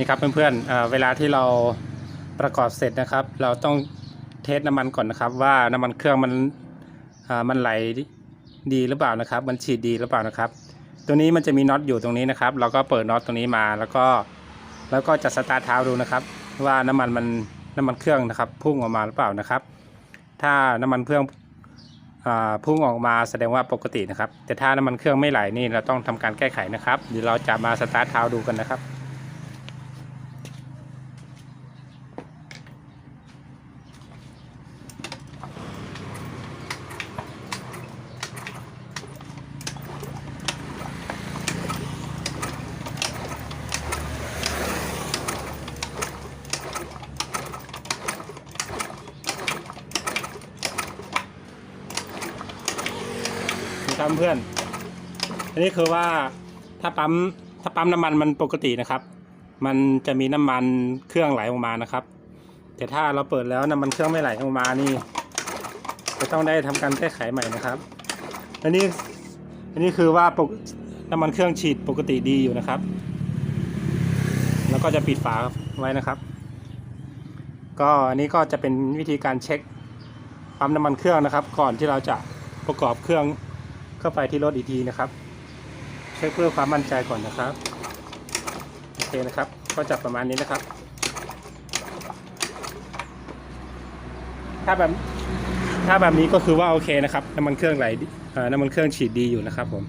นี่ครับเพื่อนๆเเวลาที่เราประกอบเสร็จนะครับ เราต้องเทสน้ำมันก่อนนะครับ ว่าน้ำมันเครื่องมันมันไหลดีหรือเปล่านะครับ มันฉีดดีหรือเปล่านะครับ ตัวนี้มันจะมีน็อตอยู่ตรงนี้นะครับ เราก็เปิดน็อตตรงนี้มาแล้วก็แล้วก็จะสตาร์ทเท้าดูนะครับ ว่าน้ำมันมันน้ำมันเครื่องนะครับ พุ่งออกมาหรือเปล่านะครับ ถ้าน้ำมันเครื่องอพุ่งออกมาแสดงว่าปกตินะครับ แต่ถ้าน้ำมันเครื่องไม่ไหลนี่เราต้องทำการแก้ไขนะครับเดี๋ยวเราจะมาสตาร์ทเท้าดูกันนะครับ ครับเพื่อน อันนี้คือว่าถ้าปั๊มถ้าปั๊มน้ำมันมันปกตินะครับ มันจะมีน้ำมันเครื่องไหลออกมานะครับ แต่ถ้าเราเปิดแล้วน้ำมันเครื่องไม่ไหลออกมานี่จะต้องได้ทำการแก้ไขใหม่นะครับ อันนี้อันนี้คือว่าปกน้ำมันเครื่องฉีดปกติดีอยู่นะครับ แล้วก็จะปิดฝาไว้นะครับ ก็อันนี้ก็จะเป็นวิธีการเช็คปั๊มน้ำมันเครื่องนะครับ ก่อนที่เราจะประกอบเครื่อง เข้าไปที่รถอีกทีนะครับ เช็คเพื่อความมั่นใจก่อนนะครับ โอเคนะครับ ก็จะประมาณนี้นะครับ ถ้าแบบถ้าแบบนี้ก็คือว่าโอเคนะครับน้ำมันเครื่องไหลน้ำมันเครื่องฉีดดีอยู่นะครับผม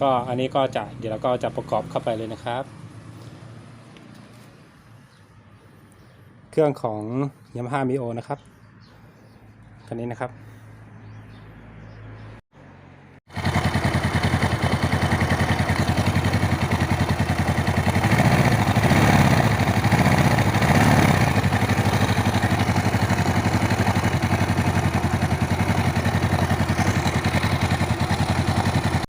ก็อันนี้ก็จะเดี๋ยวเราก็จะประกอบเข้าไปเลยนะครับ เครื่องของ Yamaha Mio นะครับคันนี้นะครับ